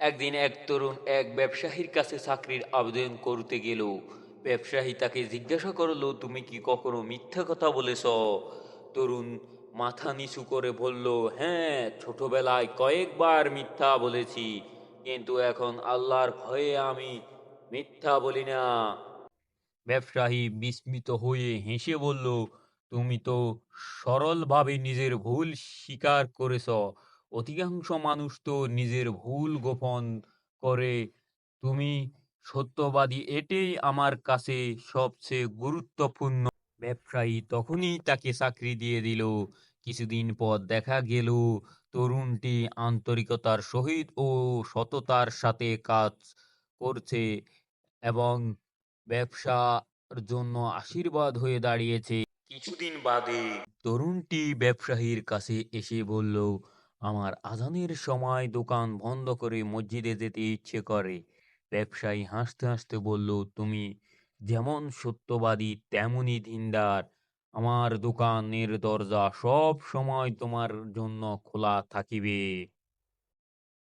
একদিন এক তরুণ এক ব্যবসায়ীর কাছে চাকরির আবেদন করতে গেল। ব্যবসায়ী তাকে জিজ্ঞাসা করল, তুমি কি কখনো মিথ্যা কথা বলেছ? তরুণ মাথা নিচু করে বলল হ্যাঁ ছোটবেলায় কয়েকবার মিথ্যা বলেছি, কিন্তু এখন আল্লাহর ভয়ে আমি মিথ্যা বলি না। ব্যবসায়ী বিস্মিত হয়ে হেসে বলল, তুমি তো সরলভাবে নিজের ভুল স্বীকার করেছ অধিকাংশ মানুষ তো নিজের ভুল গোপন করে। তুমি সত্যবাদী এটাই আমার কাছে সবচেয়ে গুরুত্বপূর্ণ। ব্যবসায়ী তখনই তাকে চাকরি দিয়ে দিল। কিছুদিন পর দেখা গেল, তরুণটি আন্তরিকতার সহিত ও সততার সাথে কাজ করছে এবং ব্যবসার জন্য আশীর্বাদ হয়ে দাঁড়িয়েছে। কিছুদিন বাদে তরুণটি ব্যবসায়ীর কাছে এসে বলল আমার আজানের সময় দোকান বন্ধ করে মসজিদে যেতে ইচ্ছে করে। ব্যবসায়ী হাসতে হাসতে বলল, তুমি যেমন সত্যবাদী তেমনই দিনদার। আমার দোকানের দরজা সব সময় তোমার জন্য খোলা থাকিবে।